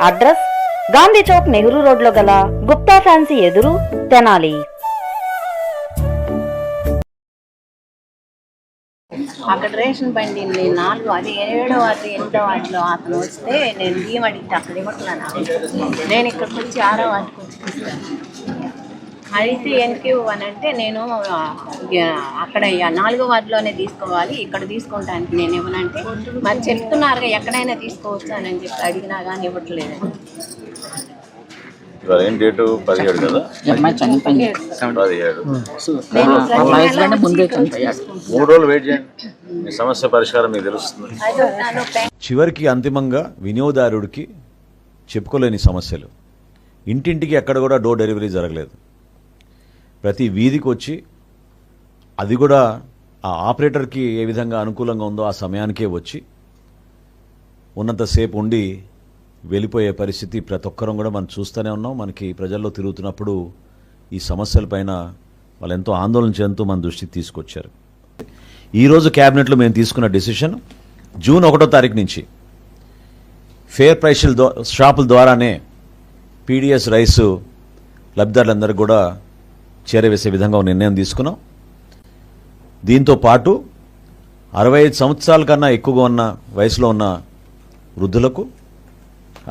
Address Gandhi Chowk Nehru రోడ్లో గల Gupta fancy ఎదురు తెనాలి. అక్కడ రేషన్ బండి నాలుగు అది ఏడో వాటి ఎనిమిదో వాటిలో అతను వస్తే నేను బియ్యం అడిగితే అక్కడ ఇవ్వట్లేను నేను ఇక్కడికి వచ్చి ఆరో వాటికి వచ్చి ఎందుకు ఇవ్వనంటే నేను అక్కడ నాలుగో వార్డులోనే తీసుకోవాలి ఇక్కడ తీసుకుంటానికి నేను ఇవ్వనంటే మరి చెప్తున్నారు ఎక్కడైనా తీసుకోవచ్చు అని చెప్పి అడిగినా కానీ ఇవ్వట్లేదు. సమస్య పరిష్కారం మీకు తెలుస్తుంది. చివరికి అంతిమంగా వినియోగదారుడికి చెప్పుకోలేని సమస్యలు. ఇంటింటికి ఎక్కడ కూడా డోర్ డెలివరీ జరగలేదు. ప్రతి వీధికి వచ్చి అది కూడా ఆ ఆపరేటర్కి ఏ విధంగా అనుకూలంగా ఉందో ఆ సమయానికే వచ్చి ఉన్నంతసేపు ఉండి వెళ్ళిపోయే పరిస్థితి ప్రతి ఒక్కరం కూడా మనం చూస్తూనే ఉన్నాం. మనకి ప్రజల్లో తిరుగుతున్నప్పుడు ఈ సమస్యలపైన వాళ్ళు ఎంతో ఆందోళన చెందుతూ మన దృష్టికి తీసుకొచ్చారు. ఈరోజు క్యాబినెట్లో మేము తీసుకున్న డెసిషన్ జూన్ ఒకటో తారీఖు నుంచి ఫేర్ ప్రైస్ల షాపుల ద్వారానే పీడిఎస్ రైస్ లబ్ధిదారులందరూ కూడా చేరవేసే విధంగా నిర్ణయం తీసుకున్నాం. దీంతో పాటు అరవై ఐదు సంవత్సరాల కన్నా ఎక్కువగా ఉన్న వయసులో ఉన్న వృద్ధులకు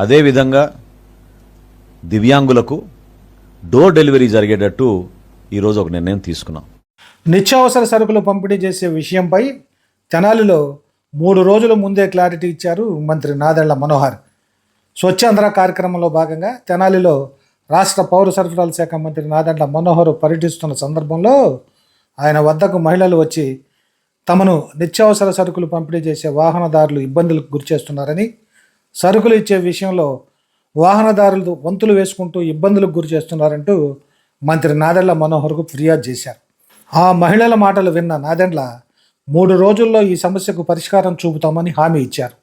అదేవిధంగా దివ్యాంగులకు డోర్ డెలివరీ జరిగేటట్టు ఈరోజు ఒక నిర్ణయం తీసుకున్నాం. నిత్యావసర సరుకులు పంపిణీ చేసే విషయంపై తెనాలిలో మూడు రోజుల ముందే క్లారిటీ ఇచ్చారు మంత్రి నాదెళ్ళ మనోహర్. స్వచ్ఛాంధ్ర కార్యక్రమంలో భాగంగా తెనాలిలో రాష్ట్ర పౌర సరఫరాల శాఖ మంత్రి నాదెండ్ల మనోహర్ పర్యటిస్తున్న సందర్భంలో ఆయన వద్దకు మహిళలు వచ్చి తమను నిత్యావసర సరుకులు పంపిణీ చేసే వాహనదారులు ఇబ్బందులకు గురిచేస్తున్నారని సరుకులు ఇచ్చే విషయంలో వాహనదారులు వంతులు వేసుకుంటూ ఇబ్బందులకు గురి చేస్తున్నారంటూ మంత్రి నాదెండ్ల మనోహర్కు ఫిర్యాదు చేశారు. ఆ మహిళల మాటలు విన్న నాదెండ్ల మూడు రోజుల్లో ఈ సమస్యకు పరిష్కారం చూపుతామని హామీ ఇచ్చారు.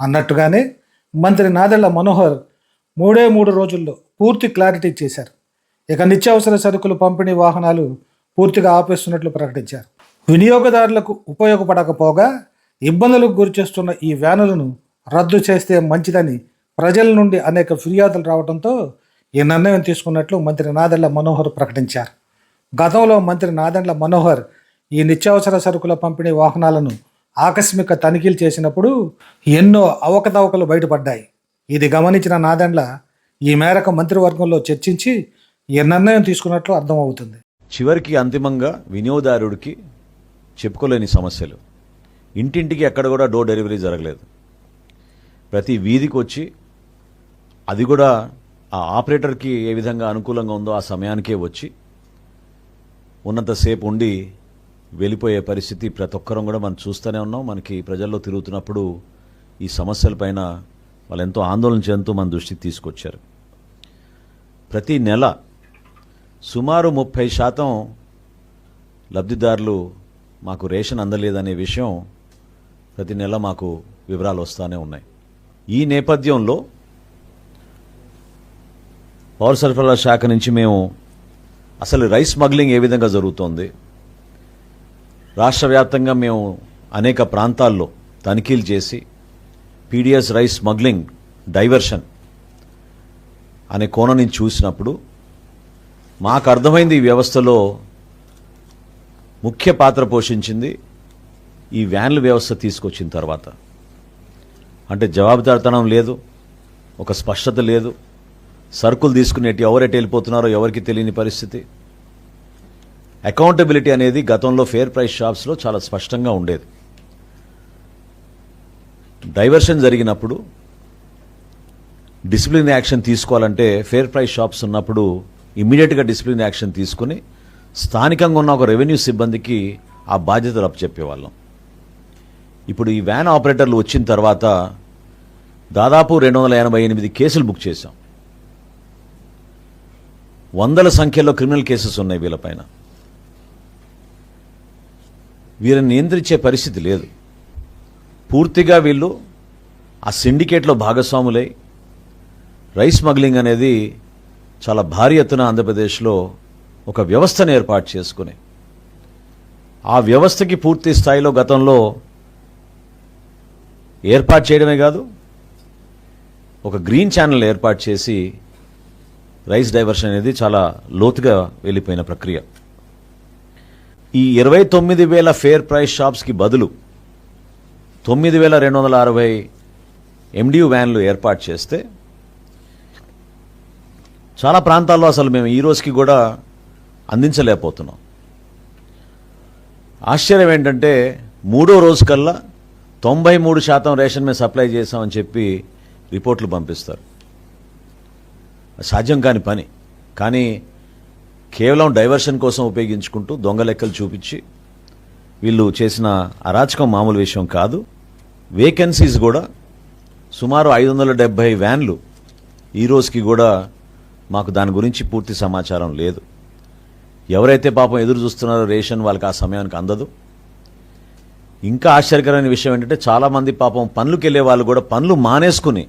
అన్నట్టుగానే మంత్రి నాదెళ్ళ మనోహర్ మూడే మూడు రోజుల్లో పూర్తి క్లారిటీ చేశారు ఇక నిత్యావసర సరుకులు పంపిణీ వాహనాలు పూర్తిగా ఆపేస్తున్నట్లు ప్రకటించారు. వినియోగదారులకు ఉపయోగపడకపోగా ఇబ్బందులకు గురిచేస్తున్న ఈ వ్యానులను రద్దు చేస్తే మంచిదని ప్రజల నుండి అనేక ఫిర్యాదులు రావడంతో ఈ నిర్ణయం తీసుకున్నట్లు మంత్రి నాదెండ్ల మనోహర్ ప్రకటించారు. గతంలో మంత్రి నాదెండ్ల మనోహర్ ఈ నిత్యావసర సరుకుల పంపిణీ వాహనాలను ఆకస్మిక తనిఖీలు చేసినప్పుడు ఎన్నో అవకతవకలు బయటపడ్డాయి. ఇది గమనించిన నాదెండ్ల ఈ మేరకు మంత్రివర్గంలో చర్చించి ఈ నిర్ణయం తీసుకున్నట్లు అర్థమవుతుంది. చివరికి అంతిమంగా వినియోగదారుడికి చెప్పుకోలేని సమస్యలు. ఇంటింటికి ఎక్కడ కూడా డోర్ డెలివరీ జరగలేదు. ప్రతి వీధికి వచ్చి అది కూడా ఆ ఆపరేటర్కి ఏ విధంగా అనుకూలంగా ఉందో ఆ సమయానికే వచ్చి ఉన్నంతసేపు ఉండి వెళ్ళిపోయే పరిస్థితి ప్రతి ఒక్కరం కూడా మనం చూస్తూనే ఉన్నాం. మనకి ప్రజల్లో తిరుగుతున్నప్పుడు ఈ సమస్యలపైన వాళ్ళు ఎంతో ఆందోళన చెందుతూ మన దృష్టికి తీసుకొచ్చారు. ప్రతి నెల సుమారు ముప్పై శాతం లబ్ధిదారులు మాకు రేషన్ అందలేదనే విషయం ప్రతి నెల మాకు వివరాలు వస్తూనే ఉన్నాయి. ఈ నేపథ్యంలో పౌర సరఫరాల శాఖ నుంచి మేము అసలు రైస్ స్మగ్లింగ్ ఏ విధంగా జరుగుతోంది? రాష్ట్ర వ్యాప్తంగా మేము అనేక ప్రాంతాల్లో తనిఖీలు చేసి పీడిఎస్ రైస్ స్మగ్లింగ్ డైవర్షన్ అనే కోణం నుంచి చూసినప్పుడు మాకు అర్థమైంది ఈ వ్యవస్థలో ముఖ్య పాత్ర పోషించింది ఈ వ్యాన్ల వ్యవస్థ తీసుకొచ్చిన తర్వాత. అంటే జవాబుదారితనం లేదు ఒక స్పష్టత లేదు సరుకులు తీసుకునేటి ఎవరైతే వెళ్ళిపోతున్నారో ఎవరికి తెలియని పరిస్థితి. అకౌంటబిలిటీ అనేది గతంలో ఫేర్ ప్రైస్ షాప్స్లో చాలా స్పష్టంగా ఉండేది. డైవర్షన్ జరిగినప్పుడు డిసిప్లిన్ యాక్షన్ తీసుకోవాలంటే ఫేర్ ప్రైస్ షాప్స్ ఉన్నప్పుడు ఇమ్మీడియట్గా డిసిప్లిన్ యాక్షన్ తీసుకుని స్థానికంగా ఉన్న ఒక రెవెన్యూ సిబ్బందికి ఆ బాధ్యతలు అప్పచెప్పేవాళ్ళం. ఇప్పుడు ఈ వ్యాన్ ఆపరేటర్లు వచ్చిన తర్వాత దాదాపు రెండు వందల ఎనభై ఎనిమిది కేసులు బుక్ చేశాం. వందల సంఖ్యలో క్రిమినల్ కేసెస్ ఉన్నాయి వీళ్ళపైన వీరిని నియంత్రించే పరిస్థితి లేదు. పూర్తిగా వీళ్ళు ఆ సిండికేట్లో భాగస్వాములై రైస్ స్మగ్లింగ్ అనేది చాలా భారీ ఎత్తున ఆంధ్రప్రదేశ్లో ఒక వ్యవస్థను ఏర్పాటు చేసుకుని ఆ వ్యవస్థకి పూర్తి స్థాయిలో గతంలో ఏర్పాటు చేయడమే కాదు ఒక గ్రీన్ ఛానల్ ఏర్పాటు చేసి రైస్ డైవర్షన్ అనేది చాలా లోతుగా వెళ్ళిపోయిన ప్రక్రియ. ఈ ఇరవై తొమ్మిది వేల ఫేర్ ప్రైస్ షాప్స్కి బదులు తొమ్మిది వేల రెండు వందల అరవై ఎండియు వ్యాన్లు ఏర్పాటు చేస్తే చాలా ప్రాంతాల్లో అసలు మేము ఈ రోజుకి కూడా అందించలేకపోతున్నాం. ఆశ్చర్యం ఏంటంటే మూడో రోజు కల్లా తొంభై మూడు శాతం రేషన్ మేము సప్లై చేసామని చెప్పి రిపోర్ట్లు పంపిస్తారు. సాధ్యం కాని పని. కానీ కేవలం డైవర్షన్ కోసం ఉపయోగించుకుంటూ దొంగ లెక్కలు చూపించి వీళ్ళు చేసిన అరాచకం మామూలు విషయం కాదు. వేకెన్సీస్ కూడా సుమారు ఐదు వందల డెబ్బై వ్యాన్లు ఈ రోజుకి కూడా మాకు దాని గురించి పూర్తి సమాచారం లేదు. ఎవరైతే పాపం ఎదురు చూస్తున్నారో రేషన్ వాళ్ళకి ఆ సమయానికి అందదు. ఇంకా ఆశ్చర్యకరమైన విషయం ఏంటంటే చాలామంది పాపం పనులకు వెళ్ళే వాళ్ళు కూడా పనులు మానేసుకుని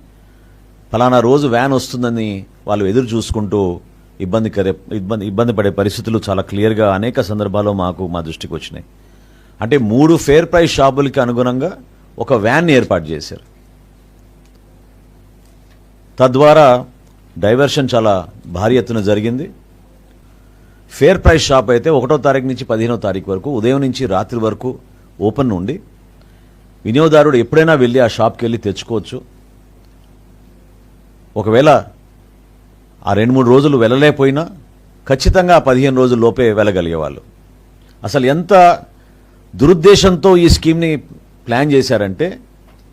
ఫలానా రోజు వ్యాన్ వస్తుందని వాళ్ళు ఎదురు చూసుకుంటూ ఇబ్బంది కరే ఇబ్బంది ఇబ్బంది పడే పరిస్థితులు చాలా క్లియర్గా అనేక సందర్భాల్లో మాకు మా దృష్టికి వచ్చినాయి. అంటే మూడు ఫేర్ ప్రైస్ షాపులకి అనుగుణంగా ఒక వ్యాన్ ఏర్పాటు చేశారు. తద్వారా డైవర్షన్ చాలా భారీ ఎత్తున జరిగింది. ఫేర్ ప్రైస్ షాప్ అయితే ఒకటో తారీఖు నుంచి పదిహేనో తారీఖు వరకు ఉదయం నుంచి రాత్రి వరకు ఓపెన్ ఉండి వినియోగదారుడు ఎప్పుడైనా వెళ్ళి ఆ షాప్కి వెళ్ళి తెచ్చుకోవచ్చు. ఒకవేళ ఆ రెండు మూడు రోజులు వెళ్ళలేకపోయినా ఖచ్చితంగా పదిహేను రోజుల లోపే వెళ్ళగలిగేవాళ్ళు. అసలు ఎంత దురుద్దేశంతో ఈ స్కీమ్ని ప్లాన్ చేశారంటే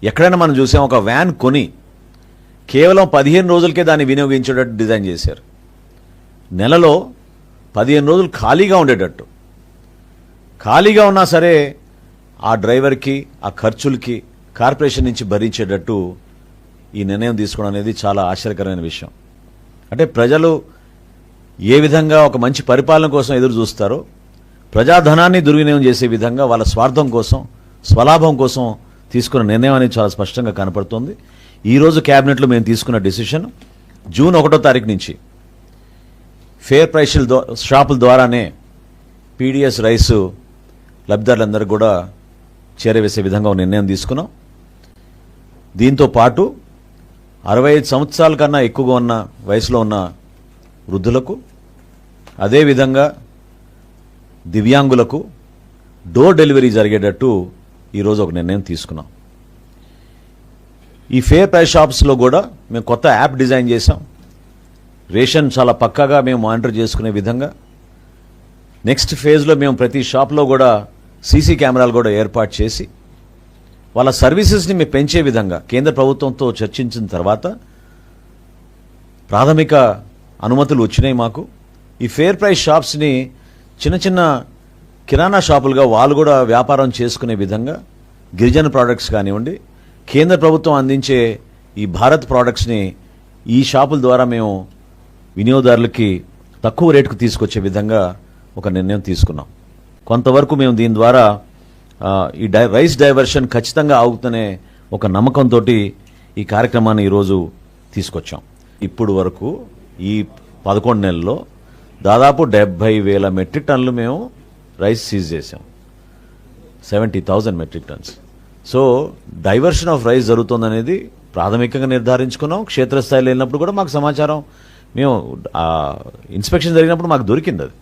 ఎక్కడైనా మనం చూసాం ఒక వ్యాన్ కొని కేవలం పదిహేను రోజులకే దాన్ని వినియోగించేటట్టు డిజైన్ చేశారు. నెలలో పదిహేను రోజులు ఖాళీగా ఉండేటట్టు. ఖాళీగా ఉన్నా సరే ఆ డ్రైవర్కి ఆ ఖర్చులకి కార్పొరేషన్ నుంచి భరించేటట్టు ఈ నిర్ణయం తీసుకోవడం అనేది చాలా ఆశ్చర్యకరమైన విషయం. అంటే ప్రజలు ఏ విధంగా ఒక మంచి పరిపాలన కోసం ఎదురు చూస్తారో ప్రజాధనాన్ని దుర్వినియోగం చేసే విధంగా వాళ్ళ స్వార్థం కోసం స్వలాభం కోసం తీసుకున్న నిర్ణయం అనేది చాలా స్పష్టంగా కనపడుతోంది. ఈరోజు క్యాబినెట్లో మేము తీసుకున్న డెసిషన్ జూన్ ఒకటో తారీఖు నుంచి ఫేర్ ప్రైస్ల షాపుల ద్వారానే పీడిఎస్ రైస్ లబ్ధిదారులందరూ కూడా చేరవేసే విధంగా నిర్ణయం తీసుకున్నాం. దీంతో పాటు అరవై ఐదు సంవత్సరాల కన్నా ఎక్కువగా ఉన్న వయసులో ఉన్న వృద్ధులకు అదేవిధంగా దివ్యాంగులకు డోర్ డెలివరీ జరిగేటట్టు ఈరోజు ఒక నిర్ణయం తీసుకున్నాం. ఈ ఫేర్ ప్రైస్ షాప్స్లో కూడా మేము కొత్త యాప్ డిజైన్ చేసాం రేషన్ చాలా పక్కాగా మేము మానిటర్ చేసుకునే విధంగా. నెక్స్ట్ ఫేజ్లో మేము ప్రతి షాప్లో కూడా సీసీ కెమెరాలు కూడా ఏర్పాటు చేసి వాళ్ళ సర్వీసెస్ని మేము పెంచే విధంగా కేంద్ర ప్రభుత్వంతో చర్చించిన తర్వాత ప్రాథమిక అనుమతులు వచ్చినాయి మాకు. ఈ ఫేర్ ప్రైస్ షాప్స్ని చిన్న చిన్న కిరాణా షాపులుగా వాళ్ళు కూడా వ్యాపారం చేసుకునే విధంగా గిరిజన ప్రోడక్ట్స్ కానివ్వండి కేంద్ర ప్రభుత్వం అందించే ఈ భారత్ ప్రోడక్ట్స్ని ఈ షాపుల ద్వారా మేము వినియోగదారులకి తక్కువ రేటుకు తీసుకొచ్చే విధంగా ఒక నిర్ణయం తీసుకున్నాం. కొంతవరకు మేము దీని ద్వారా ఈ డై రైస్ డైవర్షన్ ఖచ్చితంగా ఆగుతనే ఒక నమ్మకంతో ఈ కార్యక్రమాన్ని ఈరోజు తీసుకొచ్చాం. ఇప్పుడు వరకు ఈ పదకొండు నెలల్లో దాదాపు డెబ్బై వేల మెట్రిక్ టన్నులు మేము రైస్ సీజ్ చేసాం. Seventy thousand metric tons so diversion of rice జరుగుతుందనేది ప్రాథమికంగా నిర్ధారించుకున్నాం. క్షేత్రస్థాయిలో వెళ్ళినప్పుడు కూడా మాకు సమాచారం మేము ఇన్స్పెక్షన్ జరిగినప్పుడు మాకు దొరికింది అది.